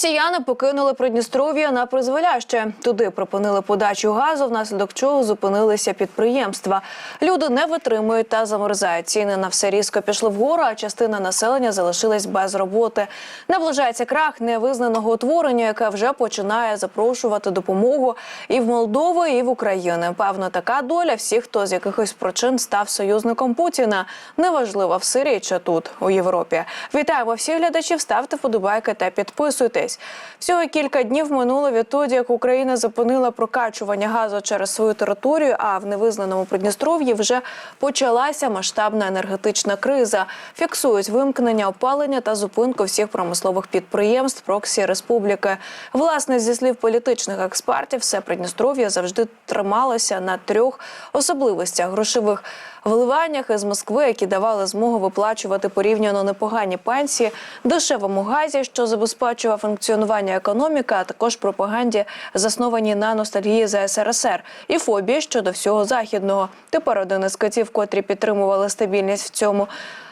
Росіяни покинули Придністров'я на призволяще. Туди припинили подачу газу, внаслідок чого зупинилися підприємства. Люди не витримують та замерзають. Ціни на все різко пішли вгору, а частина населення залишилась без роботи. Наближається крах невизнаного утворення, яке вже починає запрошувати допомогу і в Молдову, і в Україну. Певно, така доля всіх, хто з якихось причин став союзником Путіна. Неважливо в Сирії чи тут у Європі. Вітаємо всіх глядачів. Ставте вподобайки та підписуйтесь. Всього кілька днів минуло відтоді, як Україна зупинила прокачування газу через свою територію. А в невизнаному Придністров'ї вже почалася масштабна енергетична криза. Фіксують вимкнення опалення та зупинку всіх промислових підприємств Проксі Республіки. Власне, зі слів політичних експертів, все Придністров'я завжди трималося на трьох особливостях грошових вливаннях із Москви, які давали змогу виплачувати порівняно непогані пенсії, дешевому газі, що забезпечував функціонування економіки, а також пропаганді, заснованій на ностальгії за СРСР, і фобії щодо всього західного. Тепер один із катів, котрі підтримували стабільність в цьому.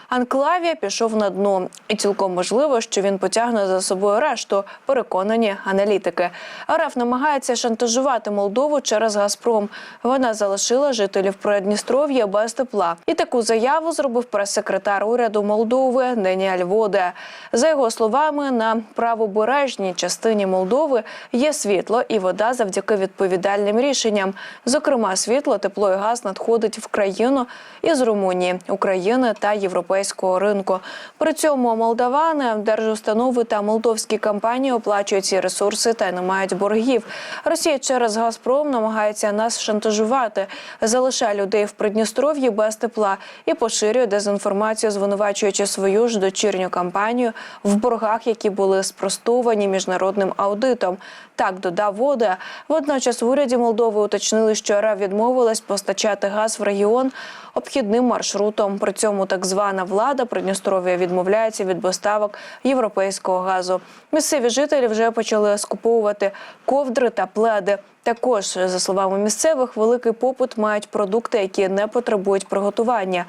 Анклавія пішов на дно, і цілком можливо, що він потягне за собою решту. Переконані аналітики. РФ намагається шантажувати Молдову через Газпром. Вона залишила жителів Придністров'я без тепла. І таку заяву зробив прес-секретар уряду Молдови Деніаль Воде. За його словами, на правобережній частині Молдови є світло і вода завдяки відповідальним рішенням. Зокрема, світло, тепло і газ надходить в країну із Румунії, України та Європейського ринку. При цьому молдавани, держустанови та молдовські компанії оплачують ці ресурси та не мають боргів. Росія через Газпром намагається нас шантажувати, залишає людей в Придністров'ї без тепла і поширює дезінформацію, звинувачуючи свою ж дочірню кампанію в боргах, які були спростовані міжнародним аудитом. Так додав вода. Водночас в уряді Молдови уточнили, що РФ відмовилась постачати газ в регіон обхідним маршрутом. При цьому так звана влада Придністров'я відмовляється від поставок європейського газу. Місцеві жителі вже почали скуповувати ковдри та пледи. Також, за словами місцевих, великий попит мають продукти, які не потребують приготування.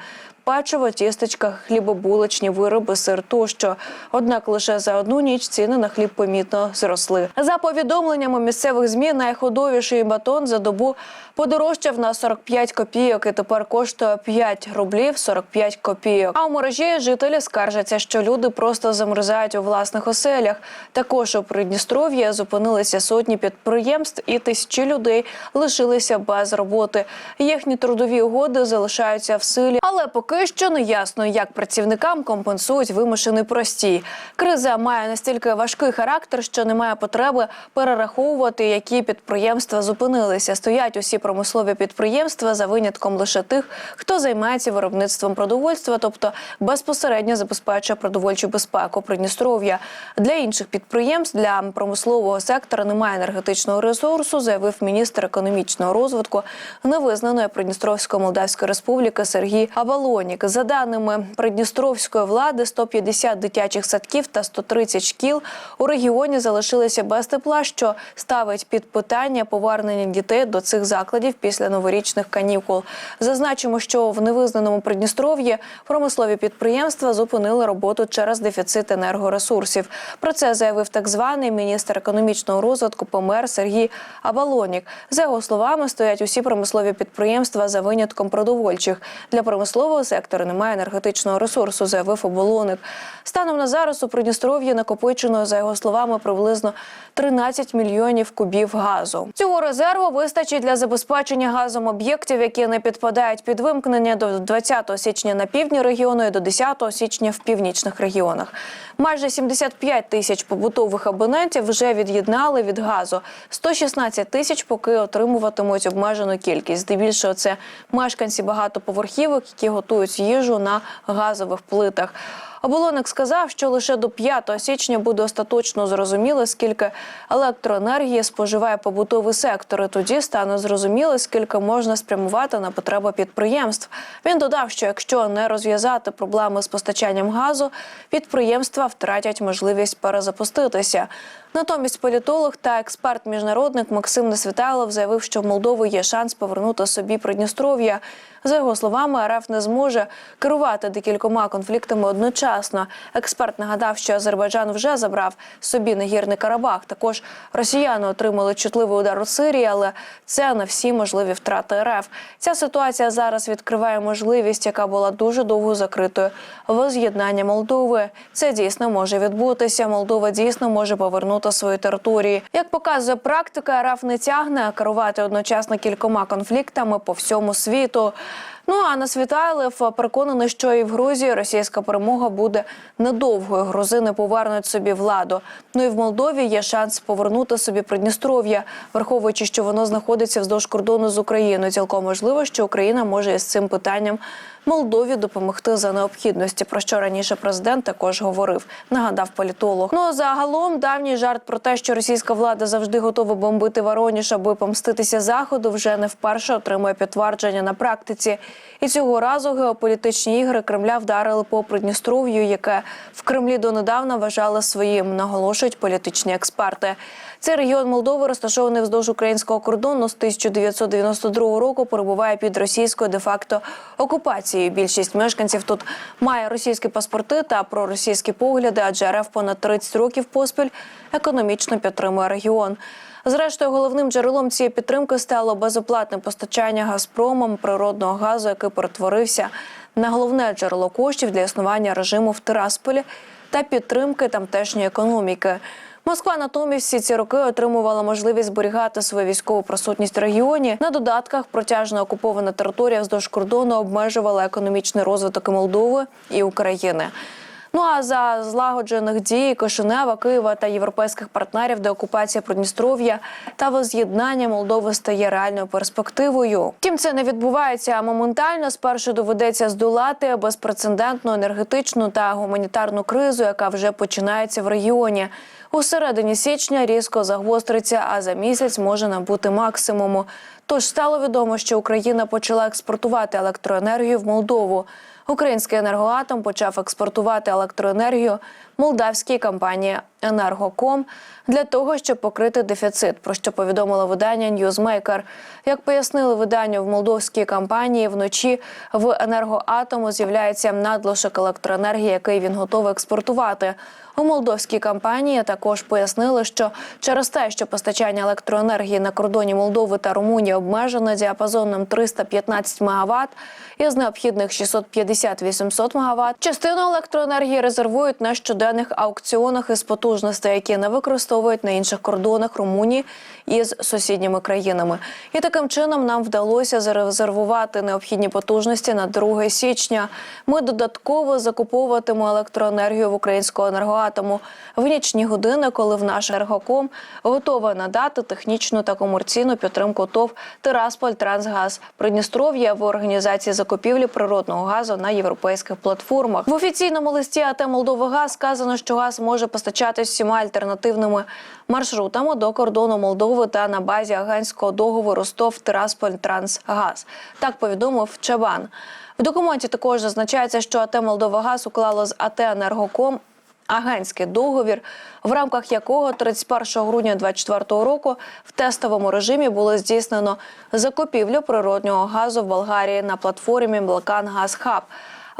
Печиво, тістечка, хлібобулочні вироби, сир тощо. Однак лише за одну ніч ціни на хліб помітно зросли. За повідомленнями місцевих змі, найходовіший батон за добу подорожчав на 45 копійок і тепер коштує 5 рублів 45 копійок. А у мережі жителі скаржаться, що люди просто замерзають у власних оселях. Також у Придністров'ї зупинилися сотні підприємств, і тисячі людей лишилися без роботи. Їхні трудові угоди залишаються в силі, але поки що не ясно, як працівникам компенсують вимушений простій. Криза має настільки важкий характер, що немає потреби перераховувати, які підприємства зупинилися. Стоять усі промислові підприємства за винятком лише тих, хто займається виробництвом продовольства, тобто безпосередньо забезпечує продовольчу безпеку Придністров'я. Для інших підприємств для промислового сектора немає енергетичного ресурсу, заявив міністр економічного розвитку невизнаної Придністровської Молдавської Республіки Сергій Абалонік. За даними Придністровської влади, 150 дитячих садків та 130 шкіл у регіоні залишилися без тепла, що ставить під питання повернення дітей до цих закладів після новорічних канікул. Зазначимо, що в невизнаному Придністров'ї промислові підприємства зупинили роботу через дефіцит енергоресурсів. Про це заявив так званий міністр економічного розвитку ПМР Сергій Абалонік. За його словами, стоять усі промислові підприємства за винятком продовольчих. Для промислового сектору немає енергетичного ресурсу, заявив Оболоник. Станом на зараз у Придністров'ї накопичено, за його словами, приблизно 13 мільйонів кубів газу. Цього резерву вистачить для забезпечення газом об'єктів, які не підпадають під вимкнення до 20 січня на півдні регіону і до 10 січня в північних регіонах. Майже 75 тисяч побутових абонентів вже від'єднали від газу. 116 тисяч поки отримуватимуть обмежену кількість. Здебільшого це мешканці багатоповерхівок, які готують їжу на газових плитах. Оболоник сказав, що лише до 5 січня буде остаточно зрозуміло, скільки електроенергії споживає побутовий сектор. І тоді стане зрозуміло, скільки можна спрямувати на потреби підприємств. Він додав, що якщо не розв'язати проблеми з постачанням газу, підприємства втратять можливість перезапуститися. Натомість політолог та експерт-міжнародник Максим Несвітайлов заявив, що в Молдові є шанс повернути собі Придністров'я. За його словами, РФ не зможе керувати декількома конфліктами одночасно. Експерт нагадав, що Азербайджан вже забрав собі нагірний Карабах. Також росіяни отримали чутливий удар у Сирії, але це не всі можливі втрати РФ. Ця ситуація зараз відкриває можливість, яка була дуже довго закритою. Воз'єднання Молдови. Це дійсно може відбутися. Молдова дійсно може повернути свої території. Як показує практика, РФ не тягне керувати одночасно кількома конфліктами по всьому світу. Ну а Насвітайлев переконаний, що і в Грузії російська перемога буде недовгою. Грузини повернуть собі владу. Ну і в Молдові є шанс повернути собі Придністров'я, враховуючи, що воно знаходиться вздовж кордону з Україною. Цілком можливо, що Україна може із цим питанням Молдові допомогти за необхідності, про що раніше президент також говорив. Нагадав політолог. Ну а загалом давній жарт про те, що російська влада завжди готова бомбити Вороніж, аби помститися заходу, вже не вперше отримує підтвердження на практиці. І цього разу геополітичні ігри Кремля вдарили по Придністров'ю, яке в Кремлі донедавна вважали своїм, наголошують політичні експерти. Цей регіон Молдови, розташований вздовж українського кордону з 1992 року, перебуває під російською де-факто окупацією. Більшість мешканців тут має російські паспорти та проросійські погляди, адже РФ понад 30 років поспіль економічно підтримує регіон. Зрештою, головним джерелом цієї підтримки стало безоплатне постачання Газпромом природного газу, який перетворився на головне джерело коштів для існування режиму в Тирасполі та підтримки тамтешньої економіки. Москва натомість всі ці роки отримувала можливість зберігати свою військову присутність в регіоні. На додатках протяжно окупована територія вздовж кордону обмежувала економічний розвиток і Молдови і України. Ну а за злагоджених дій Кишинева, Києва та європейських партнерів деокупація Придністров'я та воз'єднання Молдови стає реальною перспективою. Втім, це не відбувається моментально. Спершу доведеться здолати безпрецедентну енергетичну та гуманітарну кризу, яка вже починається в регіоні. У середині січня різко загостриться, а за місяць може набути максимуму. Тож стало відомо, що Україна почала експортувати електроенергію в Молдову. Український енергоатом почав експортувати електроенергію молдавській компанії Енергоком для того, щоб покрити дефіцит. Про що повідомило видання Newsmaker. Як пояснили виданню в молдовській компанії, вночі в енергоатому з'являється надлишок електроенергії, який він готовий експортувати. У молдовській компанії також пояснили, що через те, що постачання електроенергії на кордоні Молдови та Румунії обмежено діапазоном 315 МВт із необхідних 650-800 МВт, частину електроенергії резервують на щоденних аукціонах із потужностей, які не використовують на інших кордонах Румунії із сусідніми країнами. І таким чином нам вдалося зарезервувати необхідні потужності на 2 січня. Ми додатково закуповуватимемо електроенергію в українського енергоатому в нічні години, коли в наш енергоком готова надати технічну та комерційну підтримку ТОВ Тирасполь Трансгаз Придністров'я в організації закупівлі природного газу на європейських платформах. В офіційному листі АТ Молдовигаз сказано, що газ може постачатись всіма альтернативними маршрутами до кордону Молдови та на базі агентського договору СТОВ Тирасполь Трансгаз. Так повідомив Чабан. В документі також зазначається, що АТ Молдовагаз уклало з АТ Енергоком агентський договір, в рамках якого 31 грудня 2024 року в тестовому режимі було здійснено закупівлю природнього газу в Болгарії на платформі Балкан Газ Хаб.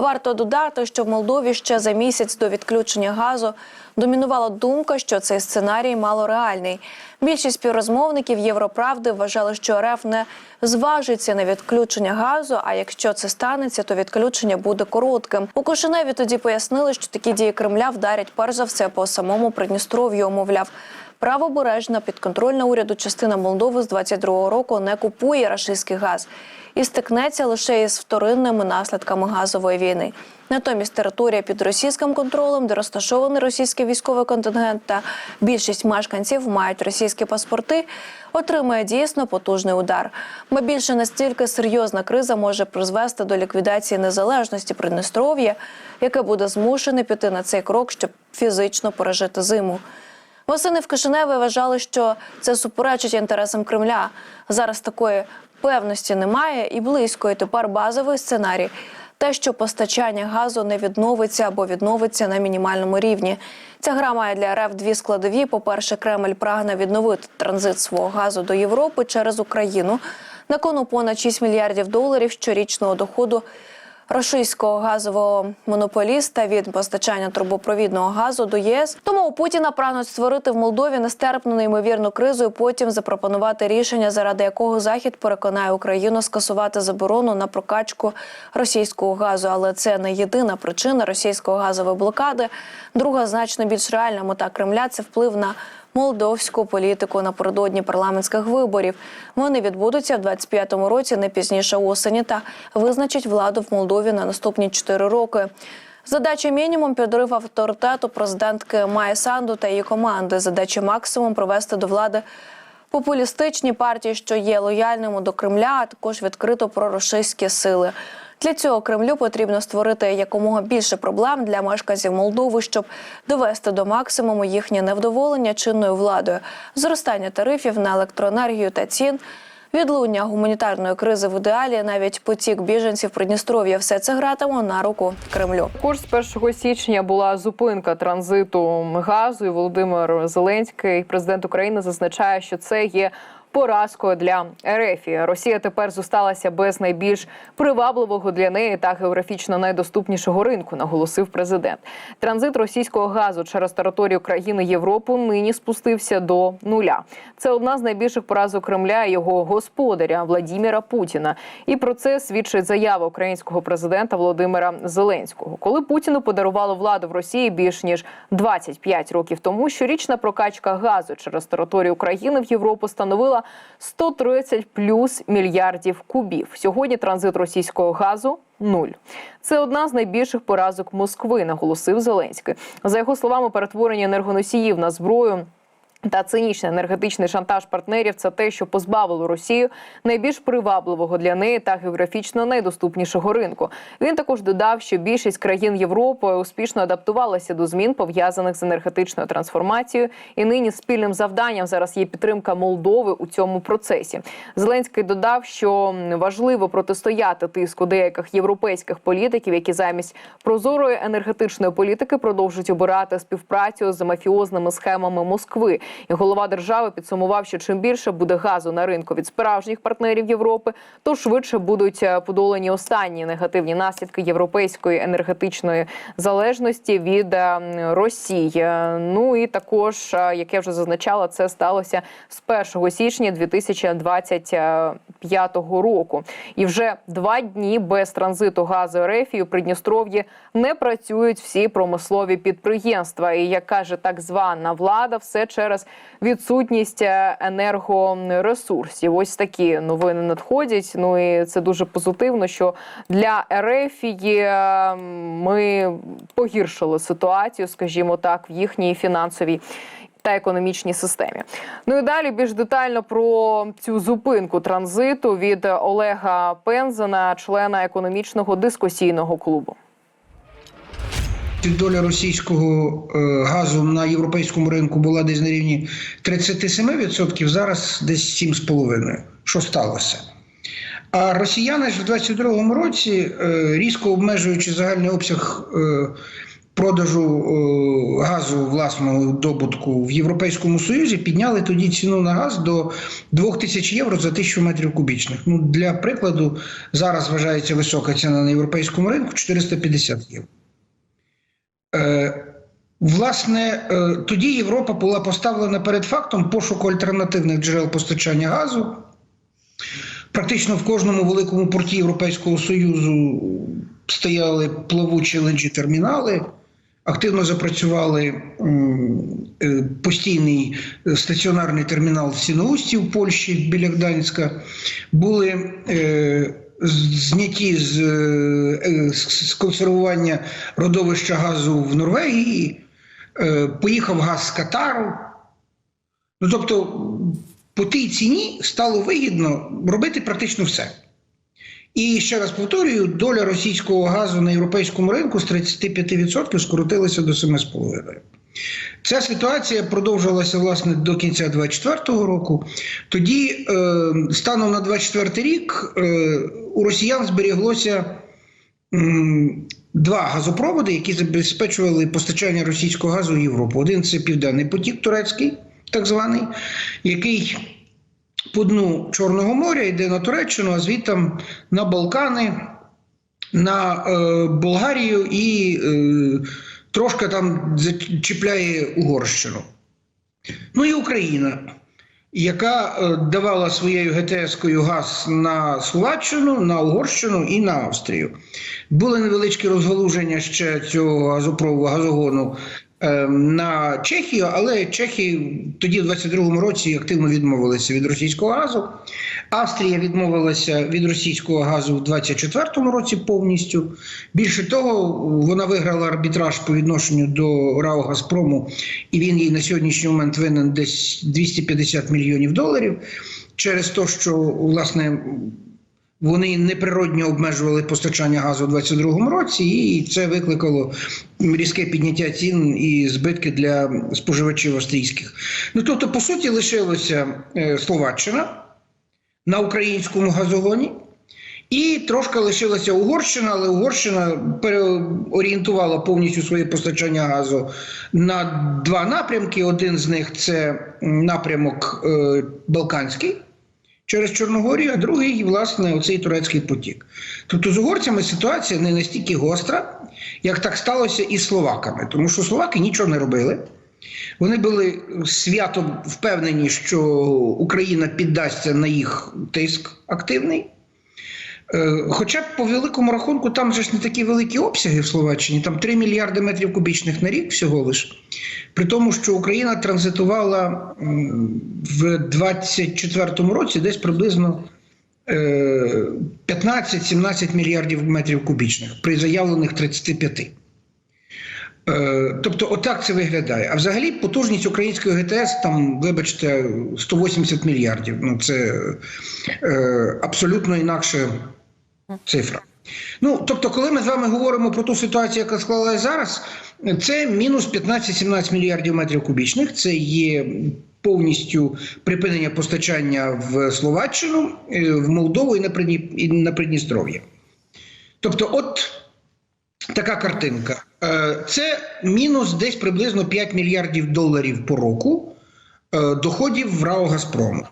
Варто додати, що в Молдові ще за місяць до відключення газу домінувала думка, що цей сценарій малореальний. Більшість співрозмовників Європравди вважали, що РФ не зважиться на відключення газу. А якщо це станеться, то відключення буде коротким. У Кошеневі тоді пояснили, що такі дії Кремля вдарять перш за все по самому Придністров'ю. Мовляв, правобережна підконтрольна уряду частина Молдови з 22-го року не купує рашистський газ і стикнеться лише із вторинними наслідками газової війни. Натомість територія під російським контролем, де розташований російський військовий контингент та більшість мешканців мають російські паспорти, отримає дійсно потужний удар. Бо більше настільки серйозна криза може призвести до ліквідації незалежності Придністров'я, яке буде змушене піти на цей крок, щоб фізично пережити зиму. Восени в Кишиневі вважали, що це суперечить інтересам Кремля. Зараз такої певності немає і близько. І тепер базовий сценарій. Те, що постачання газу не відновиться або відновиться на мінімальному рівні. Ця гра має для РФ дві складові. По-перше, Кремль прагне відновити транзит свого газу до Європи через Україну. На кону понад 6 мільярдів доларів щорічного доходу російського газового монополіста від постачання трубопровідного газу до ЄС. Тому у Путіна прагнуть створити в Молдові нестерпну неймовірну кризу. і Потім запропонувати рішення, заради якого захід переконає Україну скасувати заборону на прокачку російського газу. Але це не єдина причина російської газової блокади. Друга значно більш реальна мета Кремля це вплив на молдовську політику напередодні парламентських виборів. Вони відбудуться в 25-му році, не пізніше осені, та визначать владу в Молдові на наступні 4 роки. Задача мінімум підрив авторитету президентки Майя Санду та її команди. Задача максимум провести до влади популістичні партії, що є лояльними до Кремля, а також відкрито проросійські сили. Для цього Кремлю потрібно створити якомога більше проблем для мешканців Молдови, щоб довести до максимуму їхнє невдоволення чинною владою, зростання тарифів на електроенергію та цін. Відлуння гуманітарної кризи в ідеалі, навіть потік біженців Придністров'я, все це гратиме на руку Кремлю. З 1 січня була зупинка транзиту газу. і Володимир Зеленський, президент України, зазначає, що це є. Поразкою для РФ. Росія тепер зосталася без найбільш привабливого для неї та географічно найдоступнішого ринку, наголосив президент. Транзит російського газу через територію країни Європи нині спустився до нуля. Це одна з найбільших поразок Кремля і його господаря Владіміра Путіна. І про це свідчить заява українського президента Володимира Зеленського. Коли Путіну подарували владу в Росії більш ніж 25 років тому, щорічна прокачка газу через територію України в Європу становила 130 плюс мільярдів кубів. Сьогодні транзит російського газу. Нуль це одна з найбільших поразок Москви, наголосив Зеленський. За його словами, перетворення енергоносіїв на зброю. Та цинічний енергетичний шантаж партнерів це те, що позбавило Росію найбільш привабливого для неї та географічно найдоступнішого ринку. Він також додав, що більшість країн Європи успішно адаптувалася до змін пов'язаних з енергетичною трансформацією, і нині спільним завданням зараз є підтримка Молдови у цьому процесі. Зеленський додав, що важливо протистояти тиску деяких європейських політиків, які замість прозорої енергетичної політики продовжують обирати співпрацю з мафіозними схемами Москви. І голова держави підсумував, що чим більше буде газу на ринку від справжніх партнерів Європи, то швидше будуть е, подолані останні негативні наслідки європейської енергетичної залежності від е, Росії. Е, Ну і також, як я вже зазначала, це сталося з 1 січня 2025 року. І вже два дні без транзиту газу РФ у Придністров'ї не працюють всі промислові підприємства. І як каже так звана влада, все через відсутність е, енергоресурсів. Ось такі новини надходять. Ну і це дуже позитивно, що для РФ є, ми погіршили ситуацію, скажімо так, в їхній фінансовій. Та економічній системі. Ну і далі більш детально про цю зупинку транзиту від Олега Пензена, члена економічного дискусійного клубу. Доля російського е, газу на європейському ринку була десь на рівні 37%, зараз десь 7,5%. Що сталося? А росіяни ж в 2022 році, е, різко обмежуючи загальний обсяг е, продажу газу власного добутку в Європейському Союзі, підняли тоді ціну на газ до 2000 євро за 1000 метрів кубічних. Ну, для прикладу, зараз вважається висока ціна на європейському ринку 450 євро. Е, Власне, е, тоді Європа була поставлена перед фактом пошуку альтернативних джерел постачання газу. Практично в кожному великому порті Європейського Союзу стояли плавучі ленджі термінали, активно запрацювали е, постійний стаціонарний термінал в Сіноусті в Польщі біля Гданська. Були зняті з, е, з з консервування родовища газу в Норвегії, е, поїхав газ з Катару. Ну, тобто, по тій ціні стало вигідно робити практично все. І ще раз повторюю, доля російського газу на європейському ринку з 35% скоротилася до 7,5%. Ця ситуація продовжилася власне до кінця 2024 року. Тоді, е, станом на 2024 рік, е, у росіян зберіглося м, два газопроводи, які забезпечували постачання російського газу в Європу. Один це Південний потік турецький, так званий, який по дну Чорного моря, йде на Туреччину, а звідти на Балкани, на е, Болгарію і е, трошки там зачіпляє Угорщину. Ну і Україна, яка е, давала своєю ГТС-кою газ на Словаччину, на Угорщину і на Австрію. Були невеличкі розгалуження ще цього газопроводу газогону е, на Чехію, але чехи тоді, в 22-му році, активно відмовилися від російського газу. Австрія відмовилася від російського газу в 24-му році повністю. Більше того, вона виграла арбітраж по відношенню до РАО Газпрому, і він їй на сьогоднішній момент винен десь 250 мільйонів доларів через те, що власне. Вони неприродньо обмежували постачання газу у 2022 році, і це викликало різке підняття цін і збитки для споживачів австрійських. Ну тобто, по суті, лишилася е, Словаччина на українському газогоні. І трошки лишилася Угорщина, але Угорщина переорієнтувала повністю своє постачання газу на два напрямки. Один з них це напрямок е, Балканський через Чорногорію, а другий, власне, оцей турецький потік. Тобто з угорцями ситуація не настільки гостра, як так сталося і з словаками, тому що словаки нічого не робили. Вони були свято впевнені, що Україна піддасться на їх тиск активний. Е, Хоча по великому рахунку, там же ж не такі великі обсяги в Словаччині, там 3 мільярди метрів кубічних на рік всього лиш. При тому, що Україна транзитувала в 24-му році десь приблизно е, 15-17 мільярдів метрів кубічних при заявлених 35. Е, Тобто, отак це виглядає. А взагалі потужність української ГТС там, вибачте, 180 мільярдів. Ну це е, абсолютно інакша цифра. Ну, тобто, коли ми з вами говоримо про ту ситуацію, яка склалася зараз, це мінус 15-17 мільярдів метрів кубічних. Це є повністю припинення постачання в Словаччину, е, в Молдову і на Придністров'я. Тобто, от така картинка. Е, Це мінус десь приблизно 5 мільярдів доларів по року е, доходів в РАО Газпрому.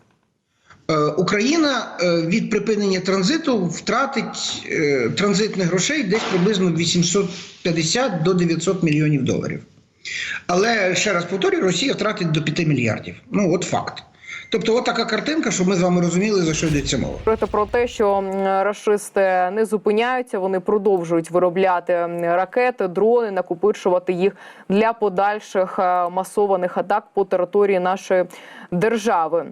Е, Україна від припинення транзиту втратить транзитних грошей десь приблизно 850 до 900 мільйонів доларів. Але ще раз повторюю, Росія втратить до 5 мільярдів. Ну, от факт. Тобто, от така картинка, щоб ми з вами розуміли, за що йдеться мова. Це про те, що рашисти не зупиняються, вони продовжують виробляти ракети, дрони, накопичувати їх для подальших е, масованих атак по території нашої держави.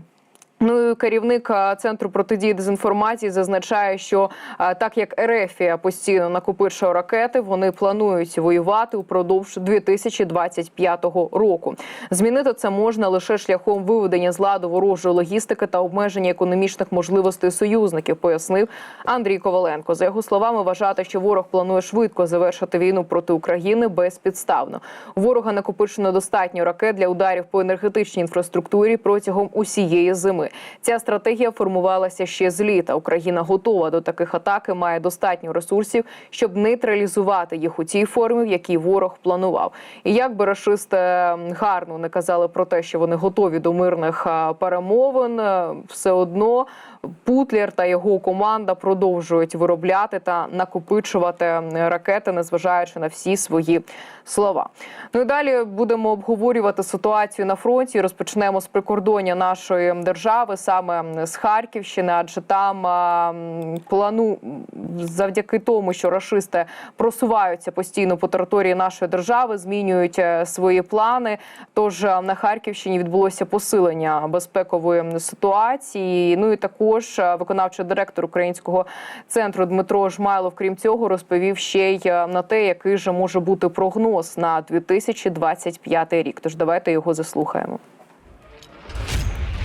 Ну і керівник центру протидії дезінформації зазначає, що так як Ерефія постійно накопичує ракети, вони планують воювати упродовж 2025 року. Змінити це можна лише шляхом виведення з ладу ворожої логістики та обмеження економічних можливостей союзників, пояснив Андрій Коваленко. За його словами, вважати, що ворог планує швидко завершити війну проти України безпідставно. Ворога накопичено достатньо ракет для ударів по енергетичній інфраструктурі протягом усієї зими. Ця стратегія формувалася ще з літа. Україна готова до таких атак і має достатньо ресурсів, щоб нейтралізувати їх у тій формі, в якій ворог планував. І як би рашисти гарно не казали про те, що вони готові до мирних перемовин, е, все одно Путлер та його команда продовжують виробляти та накопичувати ракети, незважаючи на всі свої слова. Ну і далі будемо обговорювати ситуацію на фронті. Розпочнемо з прикордоння нашої держави, саме з Харківщини, адже там а, плану завдяки тому, що рашисти просуваються постійно по території нашої держави, змінюють е, свої плани. Тож е, на Харківщині відбулося посилення безпекової ситуації. Ну і також е, виконавчий директор українського центру Дмитро Жмайлов, крім цього, розповів ще й на те, який же може бути прогноз на 2025 рік. Тож давайте його заслухаємо.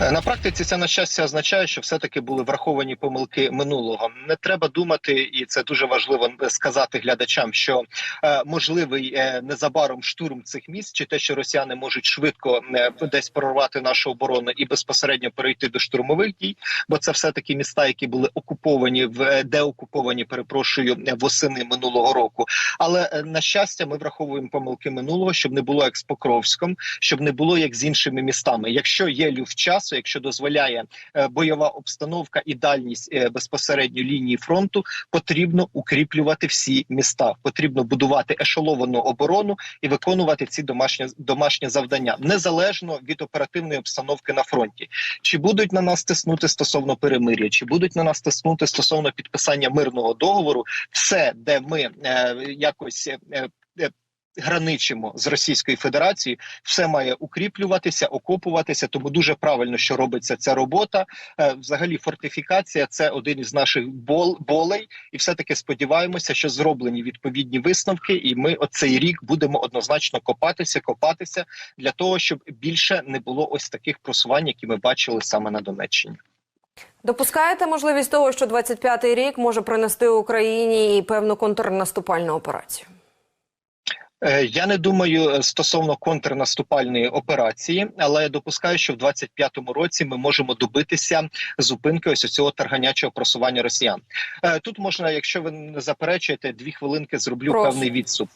На практиці це на щастя означає, що все-таки були враховані помилки минулого. Не треба думати, і це дуже важливо сказати глядачам, що е, можливий е, незабаром штурм цих міст, чи те, що росіяни можуть швидко е, десь прорвати нашу оборону і безпосередньо перейти до штурмових дій, бо це все таки міста, які були окуповані в деокуповані, перепрошую, восени минулого року. Але на щастя, ми враховуємо помилки минулого, щоб не було як з Покровськом, щоб не було як з іншими містами. Якщо є люфт часу, часу, якщо дозволяє е, бойова обстановка і дальність е, безпосередньо лінії фронту, потрібно укріплювати всі міста. Потрібно будувати ешеловану оборону і виконувати ці домашні домашні завдання незалежно від оперативної обстановки на фронті. Чи будуть на нас тиснути стосовно перемир'я, чи будуть на нас тиснути стосовно підписання мирного договору, все, де ми е, якось. Е, е, Граничимо з Російською Федерацією, все має укріплюватися, окопуватися. Тому дуже правильно, що робиться ця робота. Е, взагалі, фортифікація це один із наших бол болей, і все таки сподіваємося, що зроблені відповідні висновки, і ми оцей рік будемо однозначно копатися, копатися для того, щоб більше не було ось таких просувань, які ми бачили саме на Донеччині. Допускаєте можливість того, що 25-й рік може принести Україні і певну контрнаступальну операцію? Е, Я не думаю е, стосовно контрнаступальної операції, але я допускаю, що в 25-му році ми можемо добитися зупинки ось цього тарганячого просування росіян. Е, Тут можна, якщо ви не заперечуєте, дві хвилинки зроблю Прошу. певний відступ.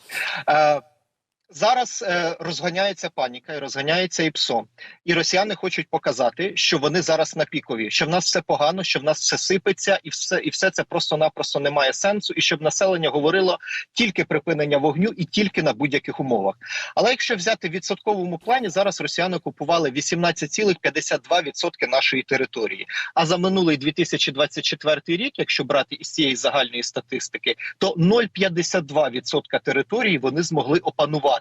Зараз е, розганяється паніка і розганяється ІПСО. І росіяни хочуть показати, що вони зараз на пікові, що в нас все погано, що в нас все сипеться, і все, і все це просто-напросто не має сенсу, і щоб населення говорило тільки припинення вогню і тільки на будь-яких умовах. Але якщо взяти в відсотковому плані, зараз росіяни окупували 18,52% нашої території. А за минулий 2024 рік, якщо брати із цієї загальної статистики, то 0,52% території вони змогли опанувати.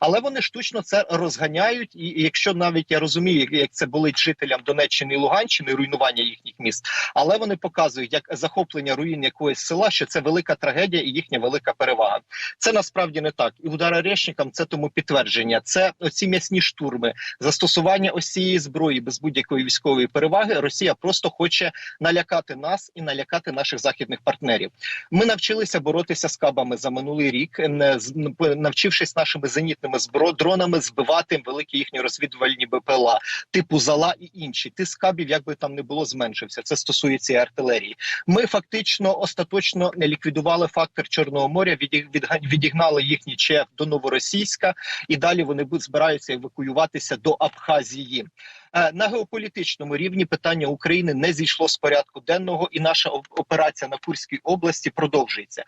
Але вони штучно це розганяють. І якщо навіть я розумію, як- це болить жителям Донеччини і Луганщини, руйнування їхніх міст, але вони показують як захоплення руїн якогось села, що це велика трагедія і їхня велика перевага. Це насправді не так. І удар орешникам це тому підтвердження. Це оці м'ясні штурми, застосування ось цієї зброї без будь-якої військової переваги. Росія просто хоче налякати нас і налякати наших західних партнерів. Ми навчилися боротися з кабами за минулий рік, не навчившись нашими зенітними збро дронами збивати великі їхні розвідувальні БПЛА, типу зала і інші. Тиск кабів, як би там не було, зменшився. Це стосується і артилерії. Ми фактично остаточно не ліквідували фактор Чорного моря, відігнали їхній ЧЕФ до Новоросійська, і далі вони збираються евакуюватися до Абхазії. Е, На геополітичному рівні питання України не зійшло з порядку денного, і наша операція на Курській області продовжується.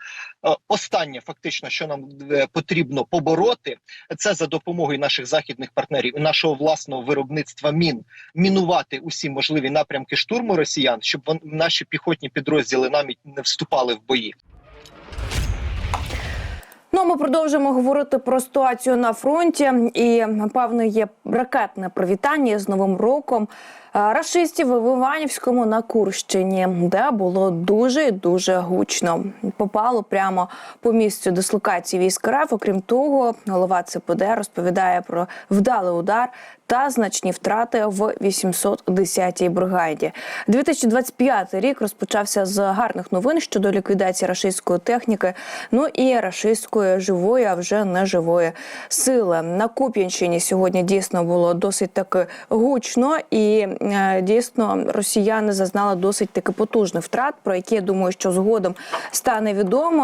Е, Останнє, фактично, що нам е, потрібно побороти, це за допомогою наших західних партнерів і нашого власного виробництва мін мінувати усі можливі напрямки штурму росіян, щоб наші піхотні підрозділи навіть не вступали в бої. Ну, а ми продовжуємо говорити про ситуацію на фронті. І певно є ракетне привітання з Новим роком е, рашистів в Іванівському на Курщині, де було дуже і дуже гучно. Попало прямо по місцю дислокації військ РФ. Окрім того, голова ЦПД розповідає про вдалий удар та значні втрати в 810-й бригаді. 2025 рік розпочався з гарних новин щодо ліквідації рашистської техніки. Ну і рашистської живої, а вже не живої сили. На Куп'янщині сьогодні дійсно було досить таки гучно, і е, дійсно росіяни зазнали досить таки потужних втрат, про які я думаю, що згодом стане відомо.